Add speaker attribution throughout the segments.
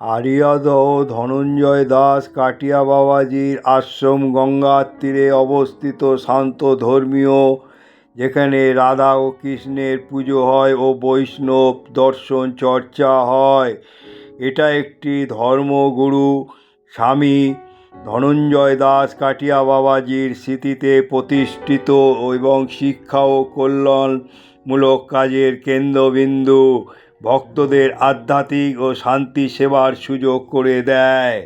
Speaker 1: আরিয়াদহ ধনঞ্জয় দাস কাটিয়া বাবাজির আশ্রম গঙ্গার তীরে অবস্থিত শান্ত ধর্মীয়, যেখানে রাধা ও কৃষ্ণের পুজো হয় ও বৈষ্ণব দর্শন চর্চা হয়। এটা একটি ধর্মগুরু, স্বামী ধনঞ্জয় দাস কাটিয়া বাবাজির স্মৃতিতে প্রতিষ্ঠিত এবং শিক্ষা ও কল্যাণমূলক কাজের কেন্দ্রবিন্দু। ভক্তদের আধ্যাত্মিক ও শান্তি সেবার সুযোগ করে দেয়।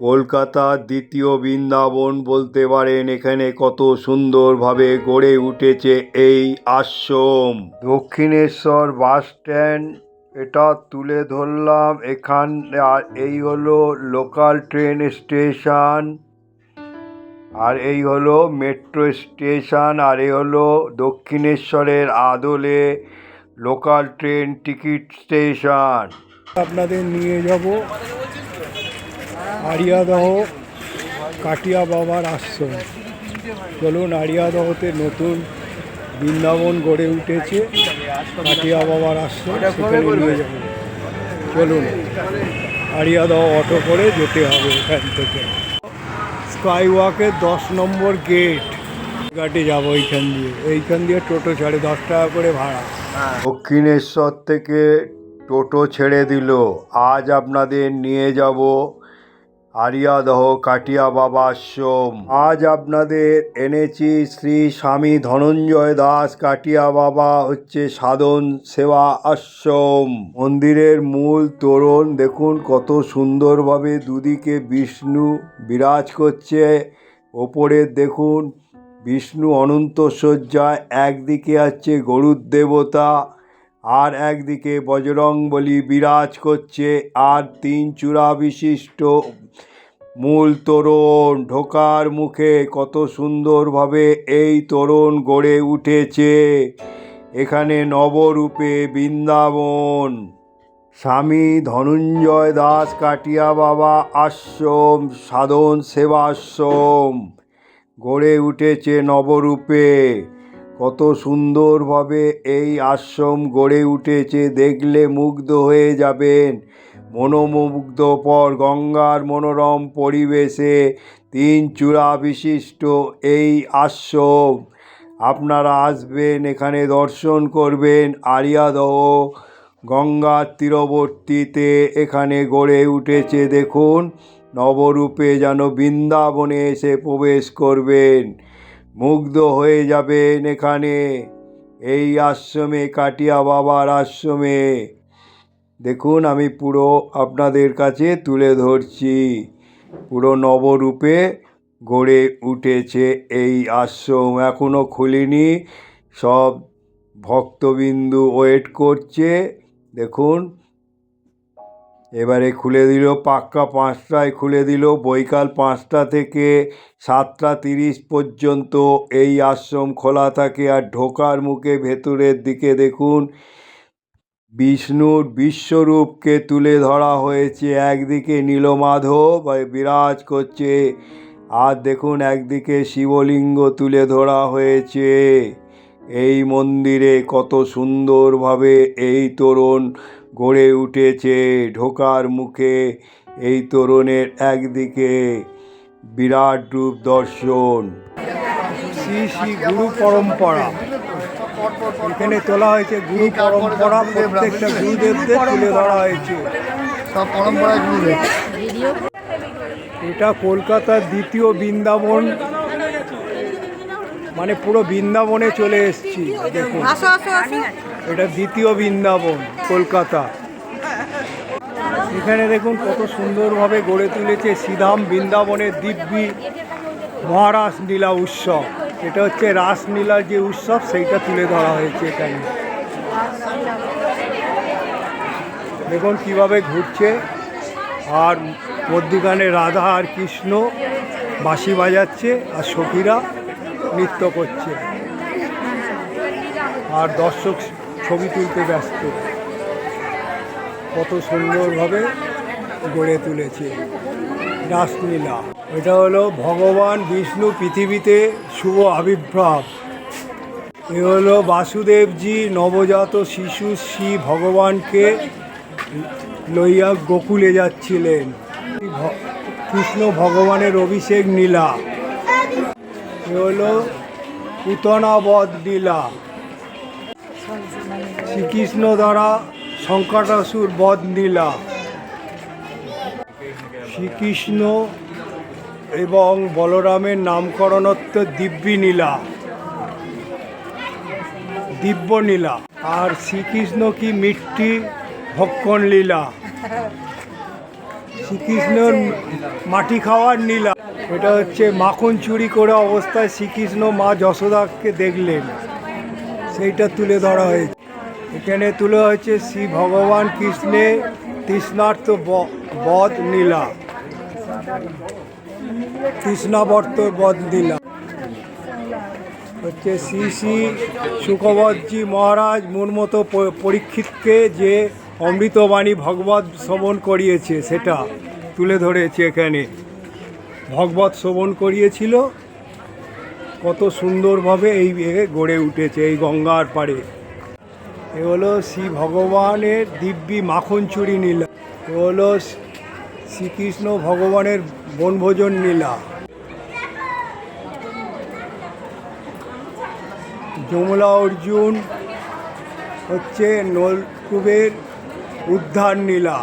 Speaker 1: কলকাতার দ্বিতীয় বৃন্দাবন বলতে পারেন, এখানে কত সুন্দরভাবে গড়ে উঠেছে এই আশ্রম। দক্ষিণেশ্বর বাস স্ট্যান্ড, এটা তুলে ধরলাম এখান, আর এই হলো লোকাল ট্রেন স্টেশন, আর এই হলো মেট্রো স্টেশন, আর এই হলো দক্ষিণেশ্বরের আদলে লোকাল ট্রেন টিকিট স্টেশন।
Speaker 2: আপনাদের নিয়ে যাব। আরিয়াদহ কাটিয়া বাবার আশ্রম। চলুন আরিয়াদহতে নতুন বৃন্দাবন গড়ে উঠেছে। কাটিয়া বাবার আশ্রম সেখানে নিয়ে যাব। চলুন আরিয়াদহ অটো করে যেতে হবে এখান থেকে। স্কাই ওয়াকের দশ নম্বর গেট। যাব এইখান দিয়ে। এইখান দিয়ে টোটো ছাড়ে, দশ টাকা করে ভাড়া।
Speaker 1: দক্ষিণেশ্বর থেকে টোটো ছেড়ে দিল। আজ আপনাদের নিয়ে যাব আরিয়াদহ কাটিয়া বাবা আশ্রম। আজ আপনাদের এনেছি শ্রী স্বামী ধনঞ্জয় দাস কাটিয়া বাবা হচ্ছে সাধন সেবা আশ্রম। মন্দিরের মূল তোরণ, দেখুন কত সুন্দরভাবে দুদিকে বিষ্ণু বিরাজ করছে। ওপরে দেখুন বিষ্ণু অনন্ত শয্যায় একদিকে আছে গরুর দেবতা আর একদিকে বজরংবলী বিরাজ করছে আর তিন চূড়া বিশিষ্ট মূল তোরণ। ঢোকার মুখে কত সুন্দরভাবে এই তোরণ গড়ে উঠেছে। এখানে নবরূপে বৃন্দাবন। স্বামী ধনঞ্জয় দাস কাটিয়া বাবা আশ্রম, সাধন সেবাশ্রম। গড়ে উঠেছে নবরূপে। কত সুন্দরভাবে এই আশ্রম গড়ে উঠেছে, দেখলে মুগ্ধ হয়ে যাবেন। মনোমুগ্ধপর গঙ্গার মনোরম পরিবেশে তিন চূড়া বিশিষ্ট এই আশ্রম। আপনারা আসবেন, এখানে দর্শন করবেন আরিয়াদহ গঙ্গার তীরবর্তীতে এখানে গড়ে উঠেছে। দেখুন নবরূপে যেন বৃন্দাবনে এসে প্রবেশ করবেন। মুগ্ধ হয়ে যাবেন এখানে। এই আশ্রমে, কাটিয়া বাবার আশ্রমে। দেখুন, আমি পুরো আপনাদের কাছে তুলে ধরছি। পুরো নবরূপে গড়ে উঠেছে এই আশ্রম। এখনও খুলিনি। সব ভক্তবিন্দু ওয়েট করছে। দেখুন এবারে খুলে দিল পাক্কা পাঁচটায়, খুলে দিল বৈকাল পাঁচটা থেকে সাতটা তিরিশ পর্যন্ত। এই আশ্রম খোলা থাকে আর ঢোকার মুখে ভেতরের দিকে দেখুন, বিষ্ণুর বিশ্বরূপকে তুলে ধরা হয়েছে। একদিকে নীলমাধব বিরাজ করছে, আর দেখুন একদিকে শিবলিঙ্গ তুলে ধরা হয়েছে। এই মন্দিরে কত সুন্দরভাবে এই তোরণ গড়ে উঠেছে ঢোকার মুখে এই তোরণের একদিকে বিরাট রূপ দর্শন।
Speaker 2: শ্রী শ্রী গুরু পরম্পরা। এখানে তোলা হয়েছে গুরু পরম্পরা প্রত্যেকটা গুরুদেবদের তুলে ধরা হয়েছে।
Speaker 3: সব পরম্পরায় গুরুদেব।
Speaker 2: এটা কলকাতার দ্বিতীয় বৃন্দাবন। মানে পুরো বৃন্দাবনে চলে এসেছি দেখুন।
Speaker 4: আসো আসো আসো।
Speaker 2: এটা দ্বিতীয় বৃন্দাবন, কলকাতা। এখানে দেখুন কত সুন্দরভাবে গড়ে তুলেছে শ্রীধাম বৃন্দাবনের দিব্যি মহারাস লীলা উৎসব। এটা হচ্ছে রাসলীলার যে উৎসব, সেইটা তুলে ধরা হয়েছে এখানে। দেখুন কীভাবে ঘুরছে। আর মধ্যিখানে রাধা আর কৃষ্ণ বাঁশি বাজাচ্ছে আর সখীরা নৃত্য করছে। আর দর্শক ছবি তুলতে ব্যস্ত। কত সুন্দরভাবে গড়ে তুলেছে রাসলীলা। এটা হলো ভগবান বিষ্ণু পৃথিবীতে শুভ আবির্ভাব। এ হলো বাসুদেবজি নবজাত শিশু শ্রী ভগবানকে লইয়া গোকুলে যাচ্ছিলেন। কৃষ্ণ ভগবানের অভিষেক নীলা এ হলো পুতনাবধ নীলা শ্রীকৃষ্ণ দ্বারা সংকটাসুর বধ নীলা। শ্রীকৃষ্ণ এবং বলরামের নামকরণত্ব দিব্যি নীলা। দিব্য নীলা। আর শ্রীকৃষ্ণ কি মিট্টি ভক্ষণ লীলা? শ্রীকৃষ্ণর মাটি খাওয়ার নীলা। এটা হচ্ছে মাখন চুরি করে অবস্থায় শ্রীকৃষ্ণ মা যশোদাকে দেখলেন। সেইটা তুলে ধরা হয়েছে। এখানে তুলে হয়েছে শ্রী ভগবান কৃষ্ণের তৃষ্ণার্থ বধ নীলা তৃষ্ণাবর্ত বধ নীলা হচ্ছে শ্রী শ্রী সুখবতজি মহারাজ মতো পরীক্ষিতকে যে অমৃতবাণী ভগবত শ্রবণ করিয়েছে, সেটা তুলে ধরেছে এখানে। ভগবত শ্রবণ করিয়েছিল, কত সুন্দরভাবে এই গড়ে উঠেছে, এই গঙ্গার পাড়ে। এ হলো শ্রী ভগবানের দিব্যি মাখন চুরি নীলা। এ হলো শ্রীকৃষ্ণ ভগবানের বনভোজন নীলা। যমুনা অর্জুন হচ্ছে নলকূপের উদ্ধার নীলা।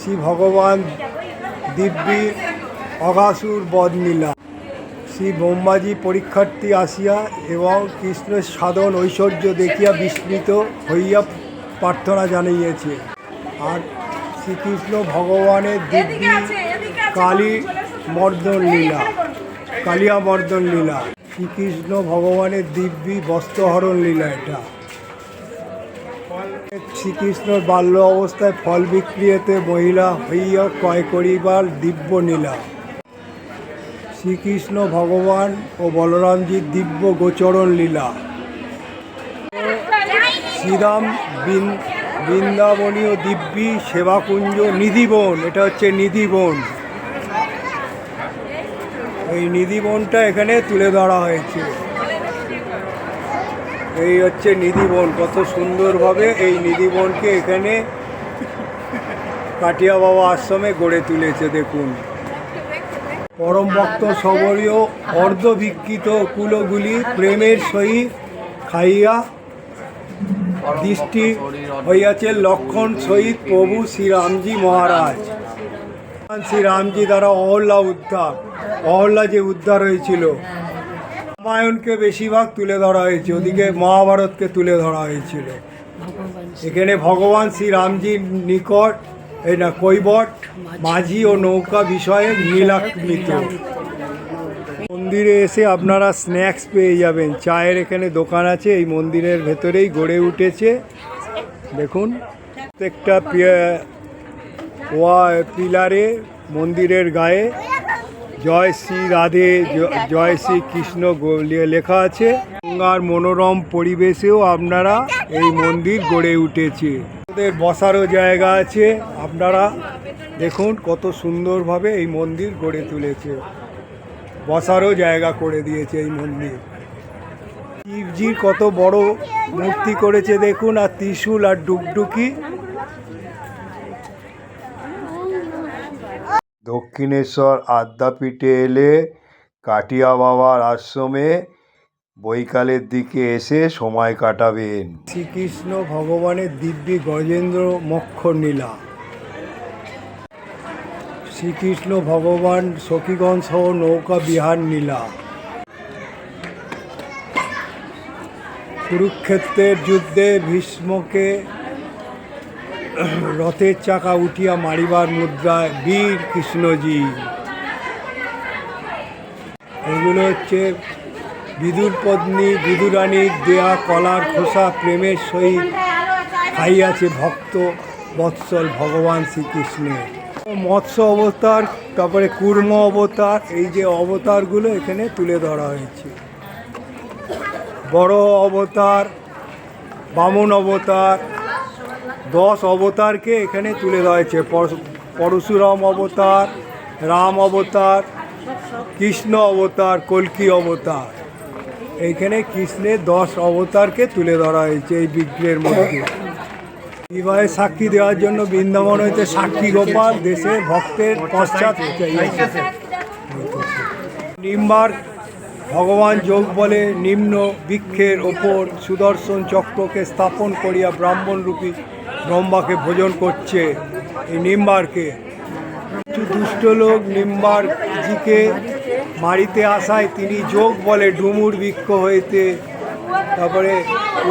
Speaker 2: শ্রী ভগবান দিব্যি অগাসুর বধ নীলা। শ্রী ব্রহ্মাজি পরীক্ষার্থী আসিয়া এবং কৃষ্ণের সাধন ঐশ্বর্য দেখিয়া বিস্মিত হইয়া প্রার্থনা জানাইয়াছে আর শ্রীকৃষ্ণ ভগবানের দিব্যি কালী মর্দন লীলা কালিয়া মর্দন লীলা শ্রীকৃষ্ণ ভগবানের দিব্যি বস্ত্রহরণ লীলা এটা। শ্রীকৃষ্ণর বাল্য অবস্থায় ফল বিক্রিয়াতে মহিলা হইয়া ক্রয় করিবার দিব্য নীলা শ্রীকৃষ্ণ ভগবান ও বলরামজির দিব্য গোচরণ লীলা। শ্রীরাম বৃন বৃন্দাবনীয় দিব্যি সেবাকুঞ্জ নিধিবন, এটা হচ্ছে নিধিবন। এই নিধিবনটা এখানে তুলে ধরা হয়েছে। এই হচ্ছে নিধিবন, কত সুন্দরভাবে এই নিধিবনকে এখানে কাটিয়া বাবা আশ্রমে গড়ে তুলেছে, দেখুন। পরম ভক্ত সবরীয় অর্ধবিকৃত কুলগুলি প্রেমের সহিত খাইয়া দৃষ্টি হইয়াছে লক্ষণ সহিত প্রভু শ্রীরামজি মহারাজ। শ্রীরামজি দ্বারা অহল্লা উদ্ধার, অহল্লা যে উদ্ধার হয়েছিল, রামায়ণকে বেশিরভাগ তুলে ধরা হয়েছে, ওদিকে মহাভারতকে তুলে ধরা হয়েছিল। এখানে ভগবান শ্রীরামজির নিকট এই না কৈবট মাঝি। ও নৌকা বিষয়ে নীলাকৃত। মন্দিরে এসে আপনারা স্ন্যাক্স পেয়ে যাবেন। চায়ের এখানে দোকান আছে এই মন্দিরের ভেতরেই গড়ে উঠেছে। দেখুন প্রত্যেকটা ওয়া পিলারে মন্দিরের গায়ে জয় শ্রী রাধে জয় শ্রী কৃষ্ণ লেখা আছে। গঙ্গার মনোরম পরিবেশেও আপনারা এই মন্দির গড়ে উঠেছে। ওদের বসারও জায়গা আছে। আপনারা দেখুন কত সুন্দরভাবে এই মন্দির গড়ে তুলেছে। বসারও জায়গা করে দিয়েছে এই মন্দির। শিবজির কত বড় মূর্তি করেছে দেখুন, আর ত্রিশূল আর ডুকডুকি। দক্ষিণেশ্বর আদ্যাপীঠে এলে কাটিয়া বাবার আশ্রমে বৈকালের দিকে এসে সময় কাটাবেন। শ্রীকৃষ্ণ ভগবানের দিব্যি গজেন্দ্র মক্ষ নীলা শ্রীকৃষ্ণ ভগবান সখীগণ সহ নৌকা বিহার নীলা। কুরুক্ষেত্রের যুদ্ধে ভীষ্মকে রথের চাকা উঠিয়া মারিবার মুদ্রায় বীর কৃষ্ণজি। এগুলো হচ্ছে বিদুর পত্নী বিদুরানীর দেয়া কলার খোসা প্রেমের সহিত খাইয়াছে ভক্ত বৎসল ভগবান শ্রীকৃষ্ণের। মৎস্য অবতার, তারপরে কুর্ম অবতার, এই যে অবতারগুলো এখানে তুলে ধরা হয়েছে। বড় অবতার, বামন অবতার, দশ অবতারকে এখানে তুলে ধরা হয়েছে। পরশুরাম অবতার, রাম অবতার, কৃষ্ণ অবতার, কল্কি অবতার। এইখানে কৃষ্ণের দশ অবতারকে তুলে ধরা হয়েছে এই বিগ্রহের মধ্যে। বিবাহে সাক্ষী দেওয়ার জন্য বৃন্দাবন হইতে সাক্ষী গোপাল দেশের ভক্তের পশ্চাৎ নিম্বার ভগবান যোগ বলে নিম্ন বৃক্ষের ওপর সুদর্শন চক্রকে স্থাপন করিয়া ব্রাহ্মণ রূপী ব্রহ্মাকে ভোজন করছে এই নিম্বারকে। কিছু দুষ্ট লোক নিম্বার জিকে মারিতে আসায় তিনি যোগ বলে ডুমুর বৃক্ষ হইতে, তারপরে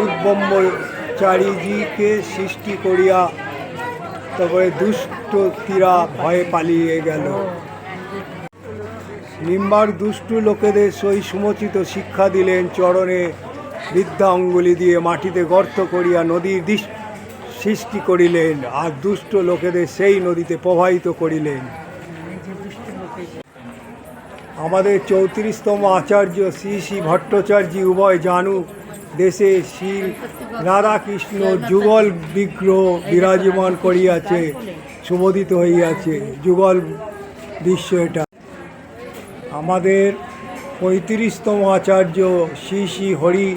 Speaker 2: উদ্বম্বচারীজিকে সৃষ্টি করিয়া, তারপরে দুষ্ট তীরা ভয়ে পালিয়ে গেল। নিম্বার দুষ্টু লোকেদের সই সুমোচিত শিক্ষা দিলেন চরণে বৃদ্ধা অঙ্গুলি দিয়ে মাটিতে গর্ত করিয়া নদীর সৃষ্টি করিলেন, আর দুষ্ট লোকেদের সেই নদীতে প্রবাহিত করিলেন। আমাদের চৌত্রিশতম আচার্য শ্রী শ্রী ভট্টাচার্য উভয় জানু দেশে শ্রী রাধাকৃষ্ণ যুগল বিগ্রহ বিরাজমান করিয়াছে সুবোধিত হইয়াছে। যুগল দৃশ্য এটা। আমাদের পঁয়ত্রিশতম আচার্য শ্রী শ্রী হরি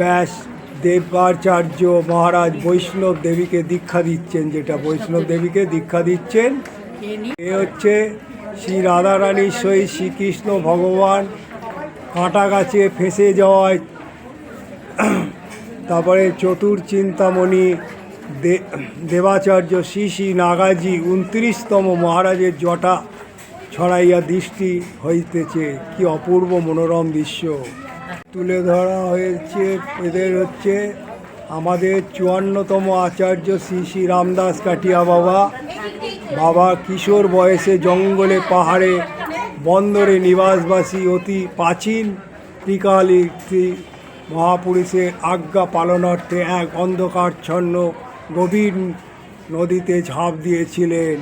Speaker 2: ব্যাস দেবাচার্য মহারাজ বৈষ্ণব দেবীকে দীক্ষা দিচ্ছেন, যেটা বৈষ্ণব দেবীকে দীক্ষা দিচ্ছেন। এ হচ্ছে শ্রী রাধারানীর সহিত শ্রীকৃষ্ণ ভগবান কাঁটা গাছে ফেঁসে যাওয়ায়। তারপরে চতুর চিন্তামণি দেবাচার্য শ্রী শ্রী নাগাজি উনত্রিশতম মহারাজের জটা ছড়াইয়া দৃষ্টি হইতেছে। কি অপূর্ব মনোরম দৃশ্য। তুলে ধরা হয়েছে এদের হচ্ছে আমাদের চুয়ান্নতম আচার্য শ্রী শ্রী রামদাস কাটিয়া বাবা। বাবা কিশোর বয়সে জঙ্গলে পাহাড়ে বন্দরে নিবাসবাসী অতি প্রাচীন ত্রিকালী মহাপুরুষের আজ্ঞা পালনার্থে এক অন্ধকারচ্ছন্ন গভীর নদীতে ঝাঁপ দিয়েছিলেন।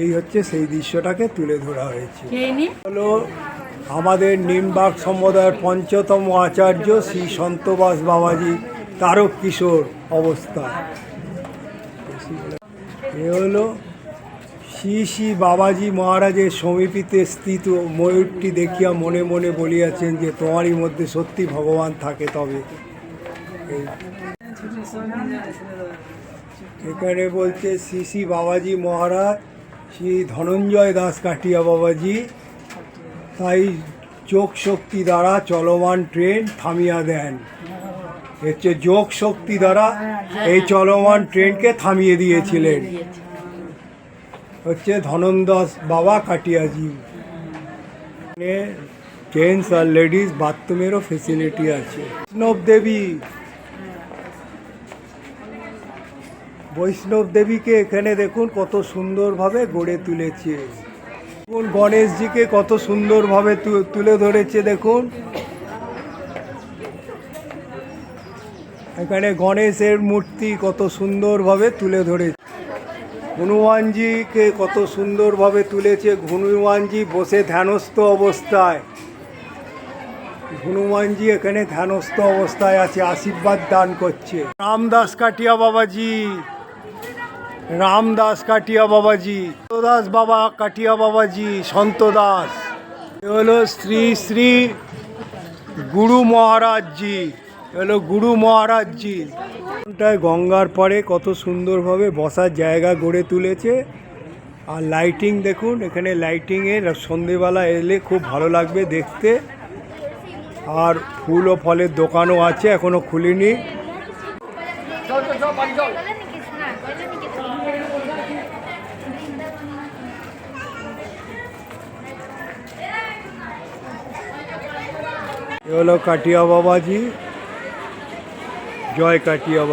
Speaker 2: এই হচ্ছে সেই দৃশ্যটাকে তুলে ধরা হয়েছে। হলো আমাদের নিমবাগ সম্প্রদায়ের পঞ্চতম আচার্য শ্রী সন্তবাস বাবাজি তারক কিশোর অবস্থা। এ হলো শ্রী শ্রী বাবাজি মহারাজের সমীপিতে স্থিত ময়ূরটি দেখিয়া মনে মনে বলিয়াছেন যে তোমারই মধ্যে সত্যি ভগবান থাকে তবে। এখানে বলছে, শ্রী শ্রী বাবাজি মহারাজ, শ্রী ধনঞ্জয় দাস কাটিয়া বাবাজি, তাই যোগ শক্তি দ্বারা চলমান ট্রেন থামিয়া দেন। হচ্ছে যোগ শক্তি দ্বারা এই চলমান ট্রেনকে থামিয়ে দিয়েছিলেন। হচ্ছে ধনন্দাস বাবা কাটিয়াজি। জেন্টস আর লেডিস বাথরুমেরও ফেসিলিটি আছে। বৈষ্ণব দেবী। বৈষ্ণব দেবীকে এখানে দেখুন কত সুন্দরভাবে গড়ে তুলেছে। দেখুন গণেশজিকে কত সুন্দরভাবে তুলে ধরেছে দেখুন। এখানে গণেশের মূর্তি কত সুন্দরভাবে তুলে ধরেছে। হনুমানজিকে কত সুন্দরভাবে তুলেছে। হনুমানজি বসে ধ্যানস্থ অবস্থায়। হনুমানজি এখানে ধ্যানস্থ অবস্থায় আছে, আশীর্বাদ দান করছে। রামদাস কাটিয়া বাবাজি, রামদাস কাটিয়া বাবাজি দাস বাবা কাটিয়া বাবাজি সন্ত দাস এ হলো শ্রী শ্রী গুরু মহারাজজি। হলো গুরু মহারাজজি ওটায় গঙ্গার পরে কত সুন্দরভাবে বসার জায়গা গড়ে তুলেছে। আর লাইটিং দেখুন, এখানে লাইটিংয়ের সন্ধেবেলা এলে খুব ভালো লাগবে দেখতে। আর ফুল ও ফলের দোকানও আছে, এখনও খুলিনি। এ হলো কাটিয়া বাবাজি। জয় কাটিয়া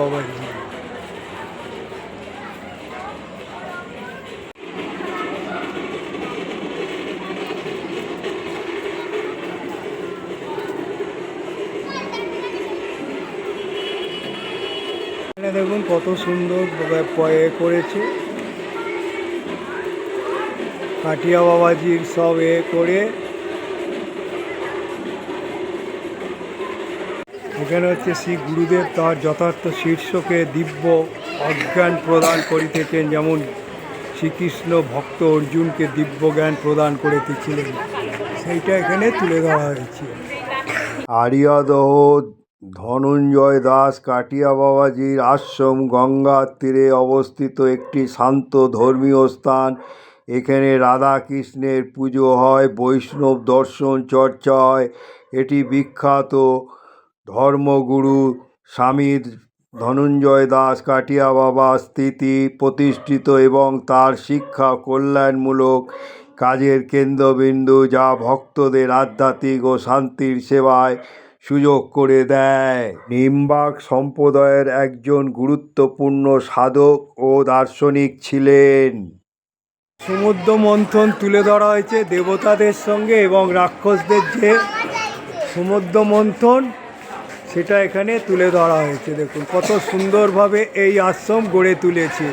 Speaker 2: এখানে দেখুন কত সুন্দর এ করেছে। কাটিয়া বাবাজির সব এ করে এখানে হচ্ছে শ্রী গুরুদেব তার যথার্থ শীর্ষকে দিব্য অজ্ঞান প্রদান করিতেছেন। যেমন শ্রীকৃষ্ণ ভক্ত অর্জুনকে দিব্য জ্ঞান প্রদান করিতেছিলেন সেইটা এখানে তুলে ধরা হয়েছে।
Speaker 1: আরিয়াদহ ধনঞ্জয় দাস কাটিয়া বাবাজির আশ্রম গঙ্গার তীরে অবস্থিত একটি শান্ত ধর্মীয় স্থান। এখানে রাধা কৃষ্ণের পুজো হয়, বৈষ্ণব দর্শন চর্চা হয়। এটি বিখ্যাত ধর্মগুরু স্বামী ধনঞ্জয় দাস কাটিয়া বাবা স্থিতি প্রতিষ্ঠিত এবং তার শিক্ষা কল্যাণমূলক কাজের কেন্দ্রবিন্দু যা ভক্তদের আধ্যাত্মিক ও শান্তির সেবায় সুযোগ করে দেয়। নিমবাগ সম্প্রদায়ের একজন গুরুত্বপূর্ণ সাধক ও দার্শনিক ছিলেন।
Speaker 2: সমুদ্র মন্থন তুলে ধরা হয়েছে দেবতাদের সঙ্গে এবং রাক্ষসদের যে সমুদ্র মন্থন সেটা এখানে তুলে ধরা হয়েছে দেখুন। কত সুন্দরভাবে এই আশ্রম গড়ে তুলেছে।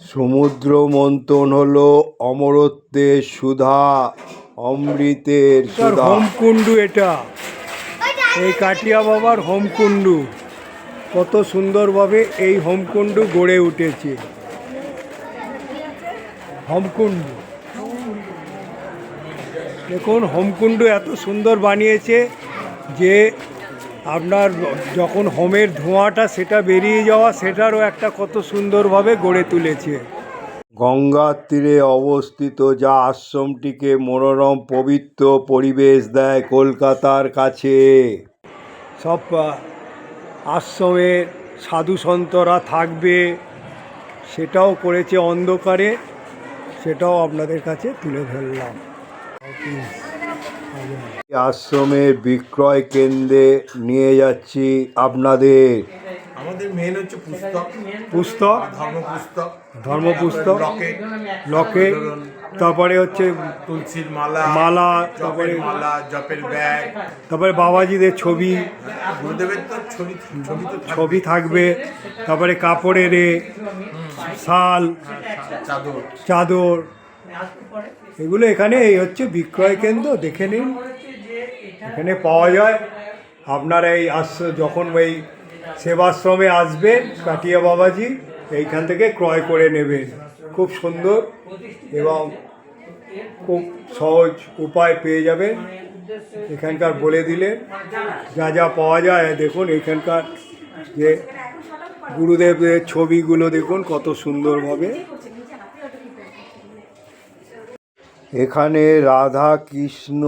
Speaker 1: সমুদ্র মন্থন হলো অমরত্বের সুধা অমৃতের
Speaker 2: হোমকুণ্ডু এটা। এই কাটিয়া বাবার হোমকুণ্ডু। কত সুন্দরভাবে এই হোমকুণ্ডু গড়ে উঠেছে। হোমকুণ্ড। দেখুন হোমকুণ্ডু এত সুন্দর বানিয়েছে যে আপনার যখন হোমের ধোঁয়াটা সেটা বেরিয়ে যাওয়া সেটারও একটা কত সুন্দরভাবে গড়ে তুলেছে।
Speaker 1: গঙ্গার তীরে অবস্থিত যা আশ্রমটিকে মনোরম পবিত্র পরিবেশ দেয় কলকাতার কাছে।
Speaker 2: সব আহ, আশ্রমে সাধু সন্তরা থাকবে সেটাও করেছে অন্ধকারে সেটাও আপনাদের কাছে তুলে ধরলাম।
Speaker 1: আশ্রমের বিক্রয় কেন্দ্রে নিয়ে যাচ্ছি আপনাদের।
Speaker 4: আমাদের মেন হচ্ছে পুস্তক।
Speaker 2: পুস্তক?
Speaker 4: ধর্ম পুস্তক
Speaker 2: ধর্মপুস্তক?
Speaker 4: লকেট।
Speaker 2: লকেট? তারপরে হচ্ছে
Speaker 4: তুলসীর মালা
Speaker 2: মালা তারপরে
Speaker 4: মালা জপের ব্যাগ।
Speaker 2: তারপরে বাবাজিদের ছবি।
Speaker 4: গুরুদেবের তো ছবি ছবি থাকবে।
Speaker 2: তারপরে কাপড়ের শাল
Speaker 4: চাদর।
Speaker 2: চাদর। এগুলো এখানে এই হচ্ছে বিক্রয় কেন্দ্র দেখে নিন। এখানে পাওয়া যায়। আপনারা এই আশ্র যখন ওই সেবাশ্রমে আসবেন কাটিয়া বাবাজি এইখান থেকে ক্রয় করে নেবেন। খুব সুন্দর এবং খুব সহজ উপায় পেয়ে যাবেন। এখানকার বলে দিলে যা যা পাওয়া যায়। দেখুন, এখানকার যে গুরুদেবের ছবিগুলো দেখুন, কত সুন্দরভাবে।
Speaker 1: এখানে রাধা কৃষ্ণ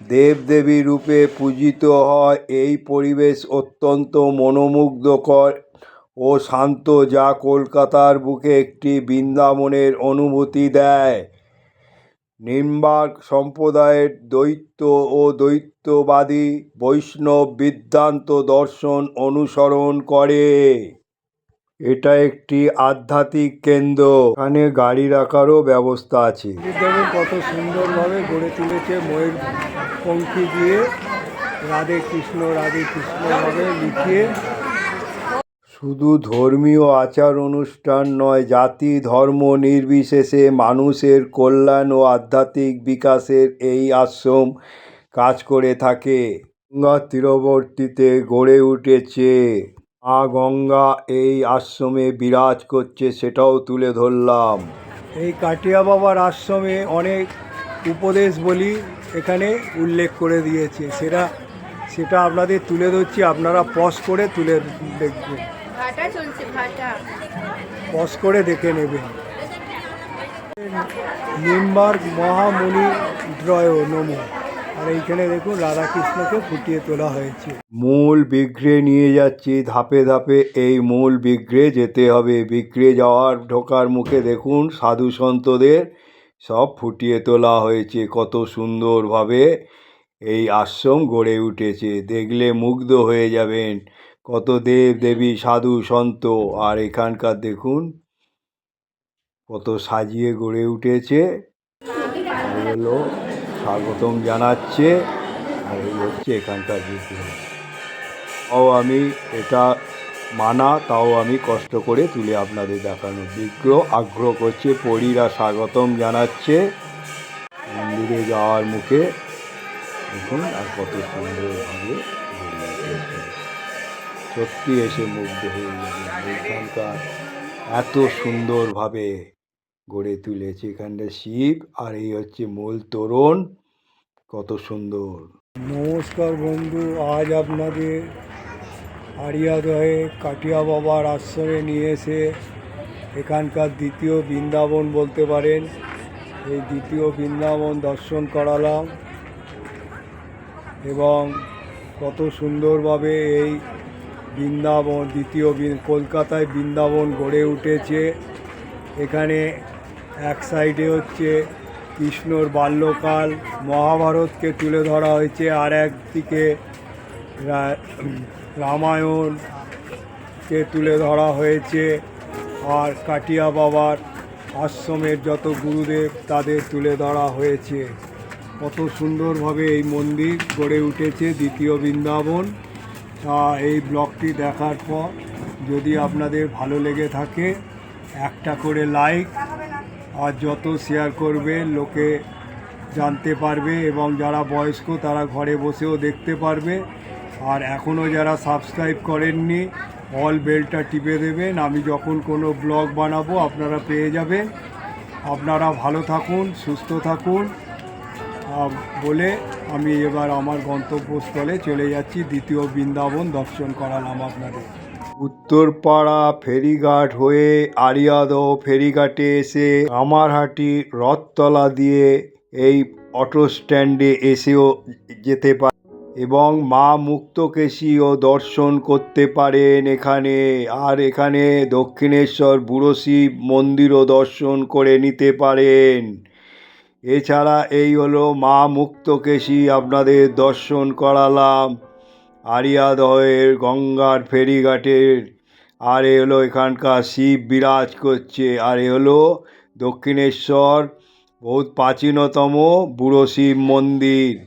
Speaker 1: দেবদেবী রূপে পূজিত হয়। এই পরিবেশ অত্যন্ত মনোমুগ্ধকর ও শান্ত যা কলকাতার বুকে একটি বৃন্দাবনের অনুভূতি দেয়। নিম্বার্ক সম্প্রদায়ের দ্বৈত ও দ্বৈতবাদী বৈষ্ণব বিদ্যান্ত দর্শন অনুসরণ করে। এটা একটি আধ্যাত্মিক কেন্দ্র। এখানে গাড়ি রাখারও ব্যবস্থা আছে।
Speaker 2: কত সুন্দরভাবে গড়ে তুলেছে ময়ূর পঙ্খী দিয়ে। রাধে কৃষ্ণ, রাধে কৃষ্ণভাবে লিখিয়ে
Speaker 1: শুধু ধর্মীয় আচার অনুষ্ঠান নয়, জাতি, ধর্ম নির্বিশেষে মানুষের কল্যাণ ও আধ্যাত্মিক বিকাশের এই আশ্রম কাজ করে থাকে। গঙ্গা তীরবর্তীতে গড়ে উঠেছে। মা গঙ্গা এই আশ্রমে বিরাজ করছে, সেটাও তুলে ধরলাম।
Speaker 2: এই কাটিয়া বাবার আশ্রমে অনেক উপদেশ বলি এখানে উল্লেখ করে দিয়েছে। সেটা সেটা আপনাদের তুলে ধরছি, আপনারা পজ করে তুলে দেখবেন।
Speaker 5: ভাটা চলছে ভাটা।
Speaker 2: পজ করে দেখে নেবেন নিম্বার্ক মহামুনি দ্রয় নম। আর এইখানে দেখুন রাধাকৃষ্ণকে ফুটিয়ে তোলা হয়েছে।
Speaker 1: মূল বিগ্রে নিয়ে যাচ্ছি ধাপে ধাপে এই মূল বিগ্রে যেতে হবে। বিগ্রে যাওয়ার ঢোকার মুখে দেখুন সাধু সন্তদের সব ফুটিয়ে তোলা হয়েছে। কত সুন্দরভাবে এই আশ্রম গড়ে উঠেছে। দেখলে মুগ্ধ হয়ে যাবেন। কত দেব দেবী, সাধু, সন্ত, আর এখানকার দেখুন, কত সাজিয়ে গড়ে উঠেছে। এই হলো স্বাগতম জানাচ্ছে, আর এই হচ্ছে এখানকার বিগ্রহ। তাও আমি এটা মানা, তাও আমি কষ্ট করে তুলে আপনাদের দেখানো বিগ্রহ আগ্রহ করছে, পরীরা স্বাগতম জানাচ্ছে। মন্দিরে যাওয়ার মুখে দেখুন আর কত সুন্দরভাবে। সত্যি এসে মুগ্ধ হয়ে যাবেন এখানকার এত সুন্দরভাবে গড়ে তুলেছে এখানটা শিব আর এই হচ্ছে মূল তোরণ। কত সুন্দর।
Speaker 2: নমস্কার বন্ধু, আজ আপনাদের আরিয়াদহে কাটিয়া বাবার আশ্রমে নিয়ে এসে এখানকার দ্বিতীয় বৃন্দাবন বলতে পারেন। এই দ্বিতীয় বৃন্দাবন দর্শন করালাম এবং কত সুন্দরভাবে এই বৃন্দাবন, দ্বিতীয় কলকাতায় বৃন্দাবন গড়ে উঠেছে। এখানে এক সাইডে হচ্ছে কৃষ্ণর বাল্যকাল, মহাভারতকে তুলে ধরা হয়েছে, আর একদিকে রামায়ণকে তুলে ধরা হয়েছে, আর কাটিয়া বাবার আশ্রমের যত গুরুদেব তাদের তুলে ধরা হয়েছে। কত সুন্দরভাবে এই মন্দির গড়ে উঠেছে, দ্বিতীয় বৃন্দাবন। এই ব্লগটি দেখার পর যদি আপনাদের ভালো লেগে থাকে, একটা করে লাইক আর যত শেয়ার করবে, লোকে জানতে পারবে এবং যারা বয়স্ক তারা ঘরে বসেও দেখতে পারবে। আর এখনও যারা সাবস্ক্রাইব করেননি অল বেলটা টিপে দেবেন। আমি যখন কোনো ব্লগ বানাবো, আপনারা পেয়ে যাবেন। আপনারা ভালো থাকুন, সুস্থ থাকুন। বলে আমি এবার আমার গন্তব্যস্থলে চলে যাচ্ছি। দ্বিতীয় বৃন্দাবন দর্শন করালাম আপনাদের।
Speaker 1: উত্তরপাড়া ফেরিঘাট হয়ে আরিয়াদহ ফেরিঘাটে এসে কামারহাটি রথতলা দিয়ে এই অটো স্ট্যান্ডে এসেও যেতে পারে এবং মা মুক্তকেশীও দর্শন করতে পারেন এখানে। আর এখানে দক্ষিণেশ্বর বুড়ো শিব মন্দিরও দর্শন করে নিতে পারেন। এছাড়া এই হলো মা মুক্তকেশী আপনাদের দর্শন করালাম। আরিয়াদহের গঙ্গার ফেরিঘাটের। আর এ হলো এখানকার শিব বিরাজ করছে। আর এ হলো দক্ষিণেশ্বর, বহুত প্রাচীনতম বুড়ো শিব মন্দির।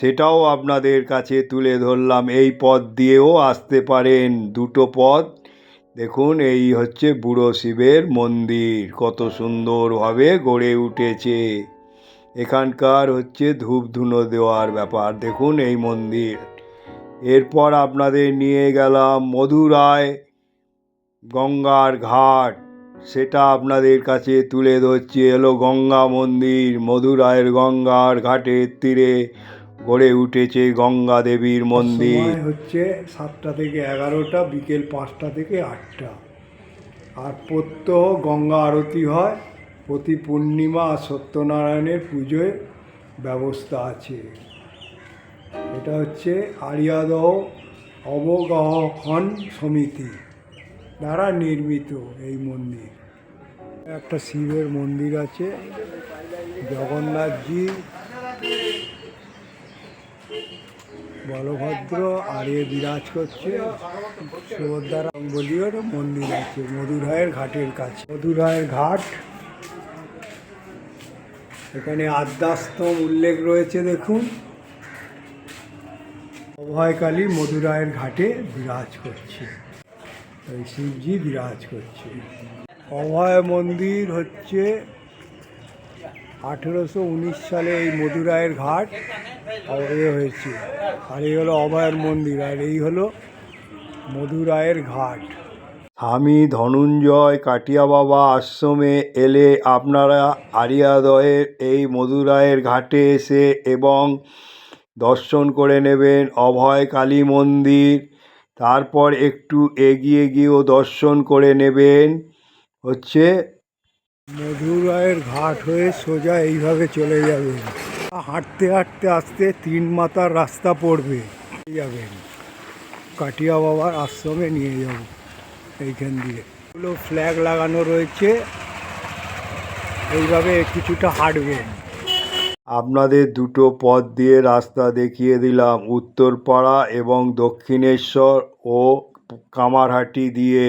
Speaker 1: সেটাও আপনাদের কাছে তুলে ধরলাম। এই পথ দিয়েও আসতে পারেন। দুটো পথ। দেখুন, এই হচ্ছে বুড়ো শিবের মন্দির। কত সুন্দরভাবে গড়ে উঠেছে। এখানকার হচ্ছে ধূপ ধুনো দেওয়ার ব্যাপার। দেখুন এই মন্দির। এরপর আপনাদের নিয়ে গেলাম মধুরায় গঙ্গার ঘাট। সেটা আপনাদের কাছে তুলে ধরছি। এলো গঙ্গা মন্দির মধুরায়ের গঙ্গার ঘাটের তীরে গড়ে উঠেছে গঙ্গা দেবীর মন্দির।
Speaker 2: হচ্ছে সাতটা থেকে এগারোটা, বিকেল পাঁচটা থেকে আটটা। আর প্রত্যহ গঙ্গা আরতি হয়। প্রতি পূর্ণিমা সত্যনারায়ণের পুজোয় ব্যবস্থা আছে। এটা হচ্ছে আরিয়াদহ অবগাহন সমিতি দ্বারা নির্মিত এই মন্দির। একটা শিবের মন্দির আছে, জগন্নাথজি, বলভদ্র আর এ বিরাজ করছে সুভদ্রার বলিওর মন্দির আছে মধুরায়ের ঘাটের কাছে। মধুরায়ের ঘাট এখানে আদ্যাস্তম উল্লেখ রয়েছে, দেখুন। অভয়কালী মধুরায়ের ঘাটে বিরাজ করছে। ওই শিবজি বিরাজ করছে। অভয় মন্দির হচ্ছে আঠেরোশো উনিশ সালে এই মধুরায়ের ঘাট এ হয়েছে। আর এই হলো অভয়ের মন্দির, আর এই হলো মধুরায়ের ঘাট।
Speaker 1: স্বামী ধনঞ্জয় কাটিয়া বাবা আশ্রমে এলে আপনারা আরিয়াদয়ের এই মধুরায়ের ঘাটে এসে এবং দর্শন করে নেবেন অভয় কালী মন্দির। তারপর একটু এগিয়ে গিয়েও দর্শন করে নেবেন। হচ্ছে
Speaker 2: মধুরায়ের ঘাট হয়ে সোজা এইভাবে চলে যাবেন। হাঁটতে হাঁটতে আসতে তিন মাতার রাস্তা পড়বে। যাবেন। কাটিয়া বাবার আশ্রমে নিয়ে যাব। এইখান দিয়ে। এগুলো ফ্ল্যাগ লাগানো রয়েছে। এইভাবে কিছুটা হাঁটবেন
Speaker 1: আপনাদের দুটো পথ দিয়ে রাস্তা দেখিয়ে দিলাম। উত্তরপাড়া এবং দক্ষিণেশ্বর ও কামারহাটি দিয়ে।